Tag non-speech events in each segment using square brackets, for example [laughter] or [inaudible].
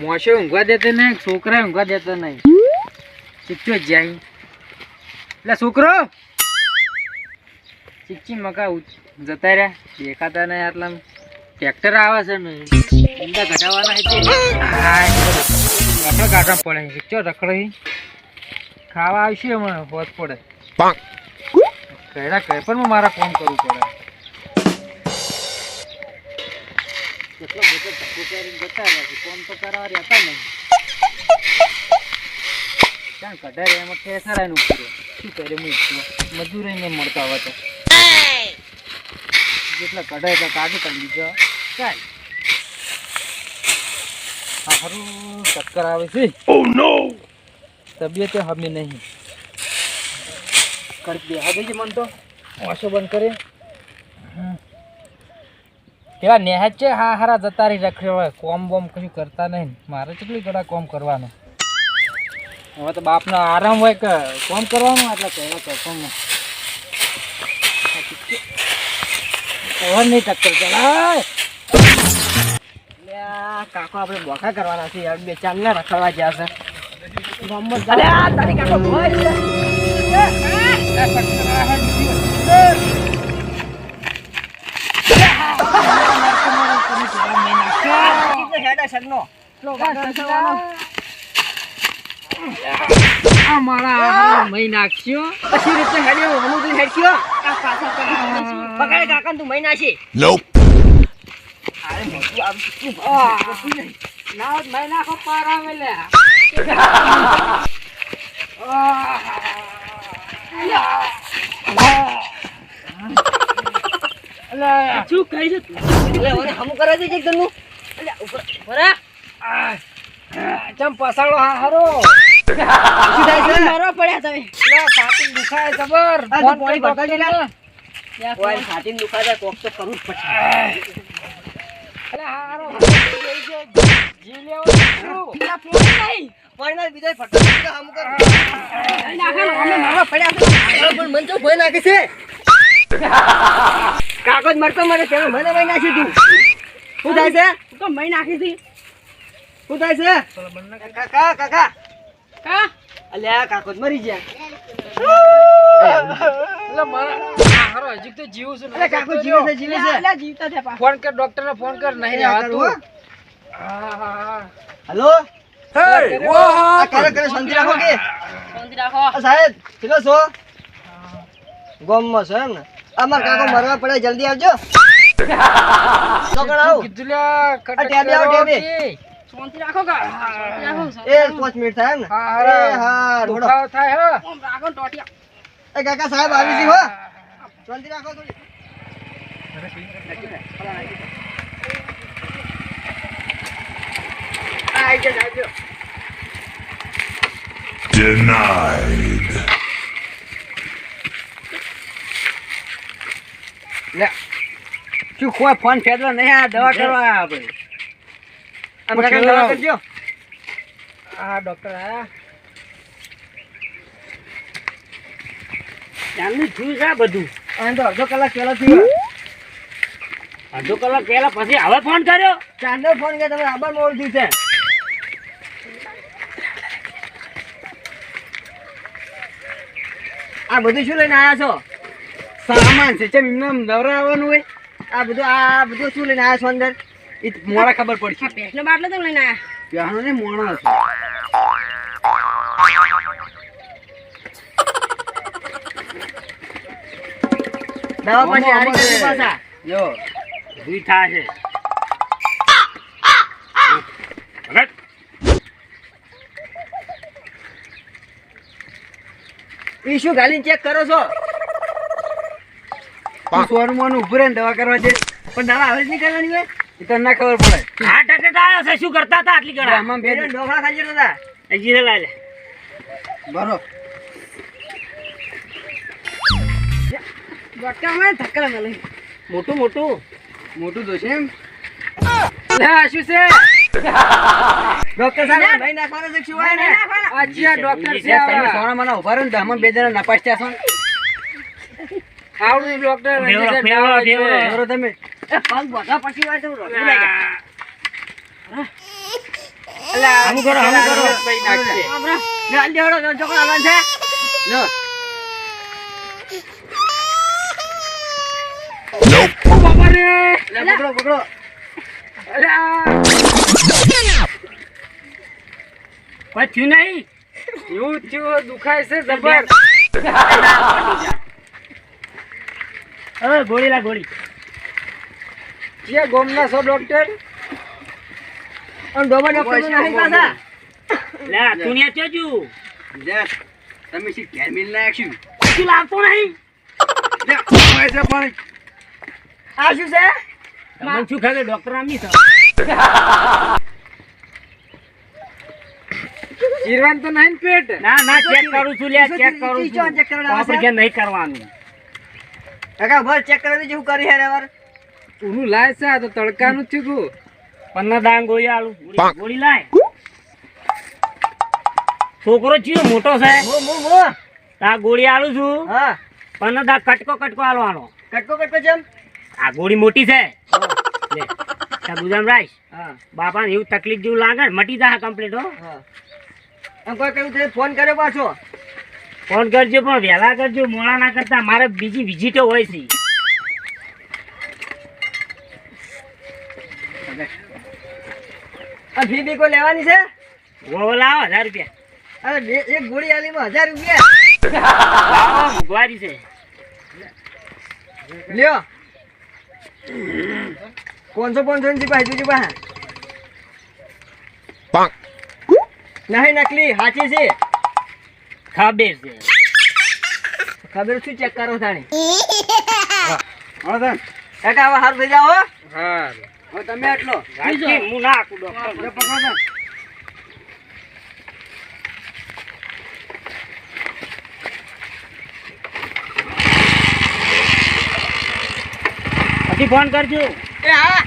મોશો ઊંઘવા દેતો નહીં છોકરા ઊંઘવા દેતો નહીં. જ જાય. એટલે છોકરો! ચીચી મકા જતા રહ્યા. દેખાતા નહીં આટલા ટ્રેક્ટર આવે છે ને. ઊંડા ઘટાવાના છે કાઢવા પડે. ચીચો રખડે. ખાવા આવશે હમણાં હોત પડે. કહેડા કહે પણ મારા ફોન કરવું પડે. કેટલો બધો ધક્કો કરીને જતા રહ્યા છે. ફોન તો કરવા રહેતા નહીં. ક્યાં કઢાય એમાં ઠેસરાયનું પૂરો શું કરે હું મળતા હોય તો. જેટલા કઢાય તો કાઢી કાઢી દીધો. ચાલ. આ ચક્કર આવે છે. તબિયત હમે નહીં. કરી દે. હવે જ મન તો. વાસો બંધ કરે. કેવા નેહાજ છે હા હારા જતા રહી હોય કોમ બોમ કશું કરતા નહીં મારે કેટલી કડા કોમ કરવાનું હવે તો બાપનો આરામ હોય કે કોમ કરવાનું એટલે કહેવા તો કોમ નહીં ટક્કર ચલાય કાકો આપણે બોખા કરવાના છે યાર બે ને રખડવા ગયા છે મોહમ્મદ તારી કાકો ભાઈ આ મારા મહી નાખ્યો પછી રીતે હેડ્યો હમું તું પકડે કાકા તું મહી નાખી Nope. ના મહી નાખો પારા મેલે શું કહી છે હમું કરવા દે છે તનું ચમ પસાડો હા હારો. મારવા પડ્યા તમે. લે દુખાય જબર. ફોન પાણી કોક તો કરવું જ પડશે. અલે હારો. જી લેવો શું પાણીમાં બીજો ફટકો બીજો હમું કર. મારવા પડ્યા પણ મન તો ભય નાખે છે. [laughs] કાગજ મરતો મને તેનો મને મય નાખી તું. શું થાય છે? તો નાખી હતી શું થાય છે? કાકા કાકા. કા? અલ્યા કાકો મરી ગયા. એટલે મારા હારો હજી તો જીવું છું અરે કાકો જીવે છે જીવે છે. અલ્યા જીવતા થયા ફોન કર ડોક્ટર ને ફોન કર નહીં આવતું. હા. હા હા હલો? Hey, કરે કરે શાંતિ રાખો કે? શાંતિ રાખો. સાહેબ કેટલો છો. ગોમમાં છો એમ ને? અમાર કાકો મરવા પડે જલ્દી આવજો. કાકા સાહેબ આવી છે હો. શાંતિ રાખો denied. શું કોઈ ફોન ફેરવો નહીં? આ દવા કરવા આયા આપણે આમ કાકા દવા કરજો. આ ડોક્ટર આયા. ચાલુ થયું છે બધું. અને તો અડધો કલાક પહેલા થયું અડધો કલાક પહેલા પછી હવે ફોન કર્યો? ચાંદો ફોન કે તમે આભાર મોડ થયું છે. આ બધું શું લઈને આયા છો? સામાન છે ચમ એમને નવરાવવાનું હોય. આ બધું આ બધું શું લઈને આયા છો અંદર? એ મોડા ખબર પડશે આ બાટલો તો લઈને આયા પ્યાનો ને મોણો દવા પછી હારી કરી પાછા. જો ભૂઈ થાય છે ઈ શું ગાલીને ચેક કરો છો? સોનું મોનું ઉભું રહીને દવા કરવા છે. પણ દવા હવે જ નહીં કરવાની હોય? એ તો ના ખબર પડે. હાર્ટ એટેક આવ્યો છે. શું કરતા હતા આટલી ઘડા આમાં બે ડોખા ખાઈ જતા હતા. જીરે લાય બરો. ડોક્ટર ધક્કા મળે. મોટું મોટું. મોટું તો છે એમ. શું છે? ડોક્ટર સાહેબ ભાઈ નાખવાનો છે શું હોય ને? આજે ડોક્ટર સાહેબ સોના મને ઊભા રહો ને બે જણા નપાસ થયા ને. ડોક્ટર તમે એ પગ બધા પછી વાત ગયા. અલા, હમું કરો, હમું કરો. ભાઈ છે લો. પકડો, પકડો. પછી નહીં એવું થયું, દુખાય છે જબર. હવે ગોળી લા ગોળી. જે ગોમના સો ડોક્ટર અને ડોબા ડોક્ટર તો નહીં પાછા લે તું ચોજુ લે, તમે શી ઘેર મિલ નાખ્યું તું લાગતો નહીં. લે, છે પણ. આ શું છે? તમને શું ખબર ડોક્ટર આમની છે ચીરવાનું તો નહીં પેટ? ના ના ચેક કરું છું લે ચેક કરું છું. આપણે કે નહીં કરવાનું? કાકા ભર ચેક કરી દેજો હું કરી હેરે વાર. ઉનું લાય છે આ તો તડકાનું જ થયું પન્ના દાન ગોળી આલુ. ગોળી- ગોળી લાય. છોકરો ચિયો મોટો છે. મો મો મો. આ ગોળી આલુ છું. હા. પન્ના દા કટકો કટકો આલવાનો. કટકો કટકો જેમ? આ ગોળી મોટી છે. લે તા ગુજામ રાઈશ હા. બાપાને એવું તકલીફ જેવું લાગે ને મટી જાય કમ્પ્લીટ હો. હા. એમ કોઈ કહ્યું ફોન કર્યો પાછો? ફોન કરજો પણ વહેલા કરજો મોડા ના કરતા. મારે બીજી વિઝિટો હોય છે. આ ફી બી લેવાની છે? વો લાવો હજાર રૂપિયા. અરે એક ગોળી આલીમાં હજાર રૂપિયા. છે. લ્યો. પાંચસો પાંચસો ની પાસે નહીં નકલી સાચી છે. ખબર છે. ખબર શું ચેક કરો થાણી હા. તાન. કાકા હવે હાર થઈ જાઓ હો. હા હવે તમે એટલો હું ના આપું ડોક્ટર લે, પકડો પછી ફોન કરજો. એ હા.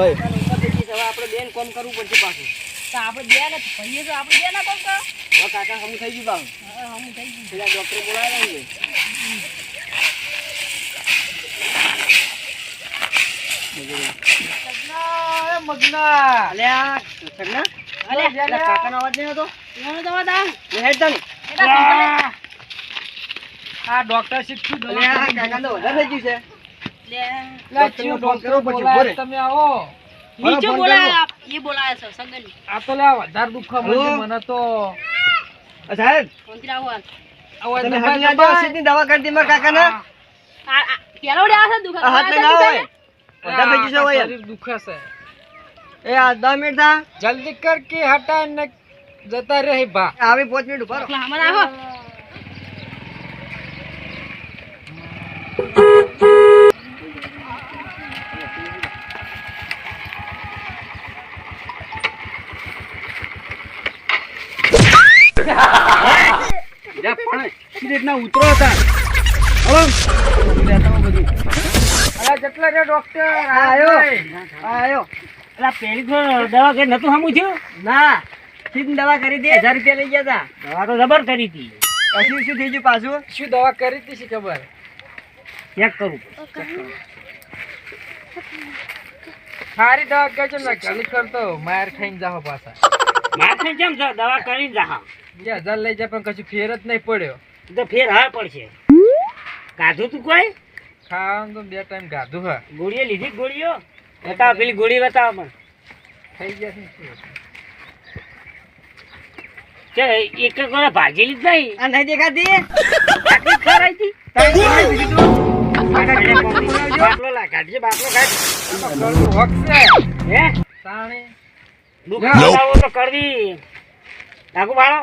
આપણે બેન કોમ કરવું પડશે પાછું આપણે બે ને ભાઈએ તો આપણે બે ના કોમ કરો હવે કાકા હમ થઈ ગયું પાછું હમ થઈ ગયું પેલા ડોક્ટર બોલાવ્યા ને મગના મગના અલ્યા સગના અલે અલે કાકાનો અવાજ નહીં આવતો એનો તો વાત હેડ તને આ ડોક્ટર શીખશું કાકા તો વધારે થઈ ગયું છે. તમે આવો. નીચે બોલાય એ બોલાય છે સંગન. આ તો લા વધારે દુખવા માંડે મને તો. સાહેબ. કોંતરા હોલ આવો તમે કરી દી ને જતા રહે આવી 5 મિનિટ ઊભા રહો. હમણાં આવો. રીતના ઉતરો હતા. અલા જેટલા રે ડોક્ટર આ આયો. આ આયો. અરે પેલી તો દવા કઈ નતું સામું થયું? ના. સીધી દવા કરી દે. હજાર રૂપિયા લઈ ગયા હતા દવા તો જબર કરી હતી. પછી શું થઈ ગયું પાછું? શું દવા કરી હતી ખબર? ચેક કરું. સારી દવા કહેજો ને ખાલી કરતો માર ખાઈને જાઓ પાછા. માથે કેમ છે દવા કરીને જા જે હજાર લઈ જાય પણ કશું ફેર જ નહીં પડ્યો. તો ફેર હા પડશે. ગાધું તું કોઈ? ખાવાનું તો બે ટાઈમ ગાધું હા. ગોળીઓ લીધી ગોળીઓ? બતાવો પેલી ગોળી બતાવ પણ થઈ ગયા એક એક વાર ભાગેલી જ નહીં. આ નહીં દેખાતી? આટલી ખરાઈ હતી. બાટલો લા કાઢજે બાટલો કાઢ હે? તો કરવી. નાખું બાળો.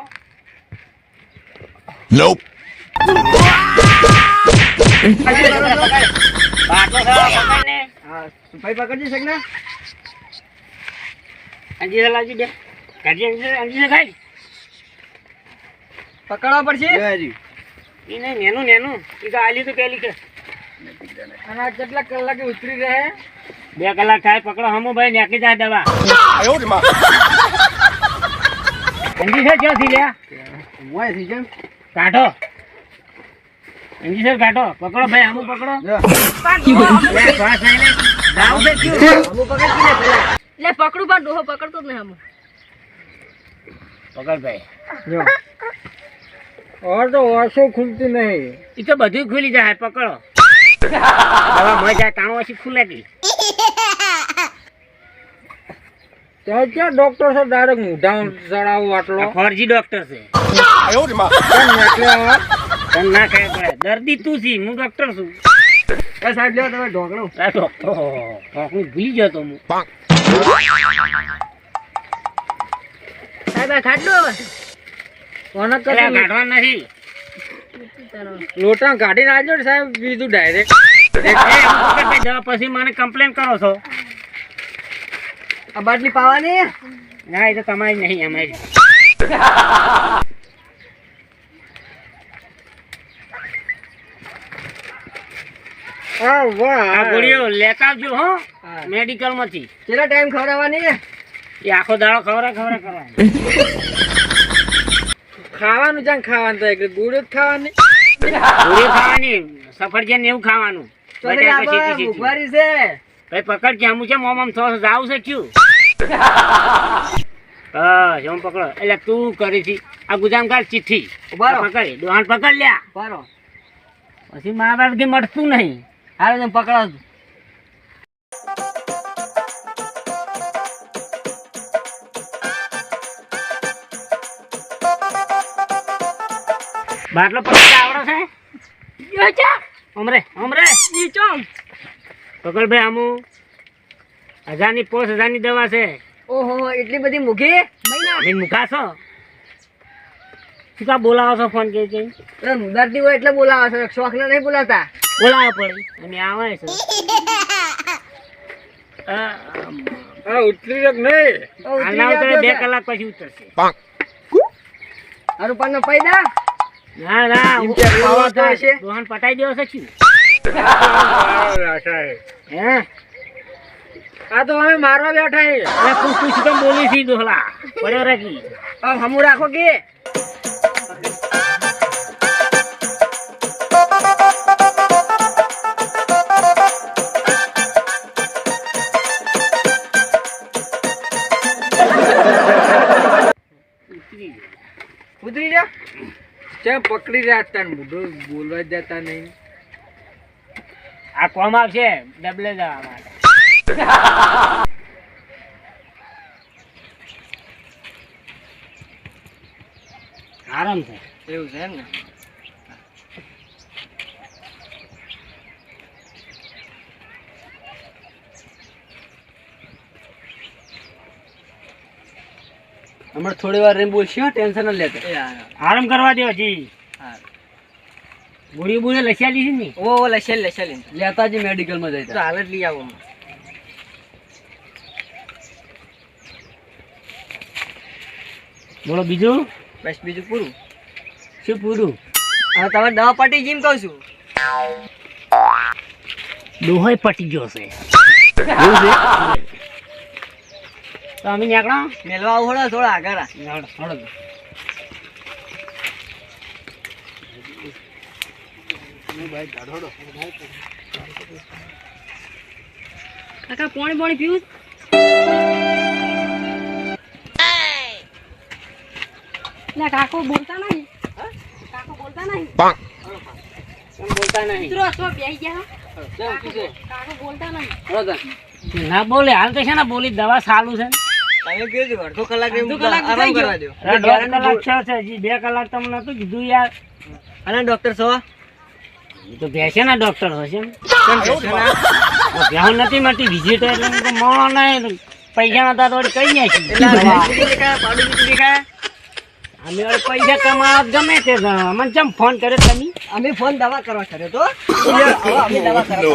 Nope. પકડવા પડશે નહીં નેનું નેનું તો આલી તો પેલી કે અને કેટલા કલાકે ઉતરી રહે બે કલાક થાય પકડો. હમો ભાઈ નાખી જાય દવા છે લ્યા જેમ કાઢો. કાઢો. પકડો ભાઈ આમું પકડો. લે, પકડ પણ ડોહો પકડતો જ નહીં આમ. પકડ ભાઈ. ઓર તો ઓછો ખુલતી નહીં. એ તો બધું ખુલી જાય પકડો. જાય તાણું પછી ખુલે કી ત્યાં ક્યાં ડોક્ટર છે? ડાયરેક્ટ મૂઢા ચડાવું આટલો. ફરજી ડોક્ટર છે? તને ના કહે પડે. દર્દી તું છી હું ડોક્ટર છું. એ સાહેબ લ્યો તમે ઢોકળો. આ ડોક્ટર ઢોકળું ભૂલી ગયો તો હું. સાહેબ આ ખાટલો હવે. કોને એટલે કાઢવા નથી. લોટા કાઢી નાખજો ને સાહેબ બીજું ડાયરેક્ટ પછી મને કમ્પ્લેન કરો છો? આ બાટલી પાવાની? ના એ તો તમારી નહીં અમારી હા વાહ આ ગોળીઓ લેતા આવજો હો. મેડિકલમાંથી કેટલા ટાઈમ ખવડાવવાની? એ આખો દાડો ખવરા ખવરા કરવાની ખાવાનું જાણ ખાવાનું તો ગોળીઓ જ ખાવાની. ગોળીઓ ખાવાની સફરજન એવું ખાવાનું. છે. ભાઈ પકડ કે હમું છે મોમ આમ થોડું જાવ છે ક્યું? હું પકડો. એટલે તું કરી છી આ ગુજામ કાલ ચિઠ્ઠી. પકડ દોહાન પકડ લ્યા. બારો પછી મા બાપ કે મળતું નહીં. હાલો તમે પકડો બાટલો પકડ આવડે છે? અમરે અમરે. પકડ ભાઈ આમુ. હજારની પોસ હજારની દવા છે. ઓહો એટલી બધી મૂકી? મુકાશો? શું કા બોલાવો છો ફોન કે મુદારતી હોય એટલે બોલાવે છે. શોખ ને નહીં બોલાવતા. બોલાવો પડી અને આવે છે. આ, ઉતરી રક નહીં? આના ઉતરે બે કલાક પછી ઉતરશે. હારું પાન પૈદા ના ના પાવા તો હશે? દોહાન પટાઈ દેવો છે શું હે? આ તો અમે મારવા બેઠા. અરે તું તું શું કેમ બોલી છી દોહલા? પડ્યો રાખી. હમું રાખો કે? કેમ પકડી રહ્યા તને મોઢું બોલવા જ દેતા નહીં. આ કોમ આવશે? ડબલે જવા માટે. આરામ છે એવું છે ને? હમણાં થોડી વાર રહીને બોલશી ટેન્શન ન લેતા. આરામ કરવા દો જી. હા. ગોળી બોળી લસ્યા લીધી ને ઓ ઓ લસેલ લસેલ લેતા જી મેડિકલમાં તો હાલત લઈ આવો બોલો બીજું? બસ બીજું પૂરું. શું પૂરું? હવે તમે દવા પાટી જીમ કહું છું. દોહાઈ પટી ગયો છે? [laughs] તો અમે નીકળો. મેલવા આવો થોડા થોડા આગળ. હેડો. કાકા પાણી પાણી પીવું? લે કાકો બોલતા નહીં. કાકો બોલતા નહીં. બોલતા નહીં? હળો. ના બોલે હાલ તો છે ને બોલી દવા સારું છે ને. તમે કીધું અડધો કલાક અડધો એવું કલાક આરામ કરવા દો દોઢ કલાક થયો છે હજી બે કલાક તમને નતું કીધું યાર અને ડોક્ટર છો તો ભેસેના ડોક્ટર હશે? ભેહું નથી મળતી વિઝિટ એટલે મોણો નહીં પૈસા નતા તો કઈ નહીં અમે પૈસા કમાવા ગમે તે મને જેમ ફોન કર્યો તમે? અમે ફોન દવા કરવા કર્યો તો. અમે દવા કરવા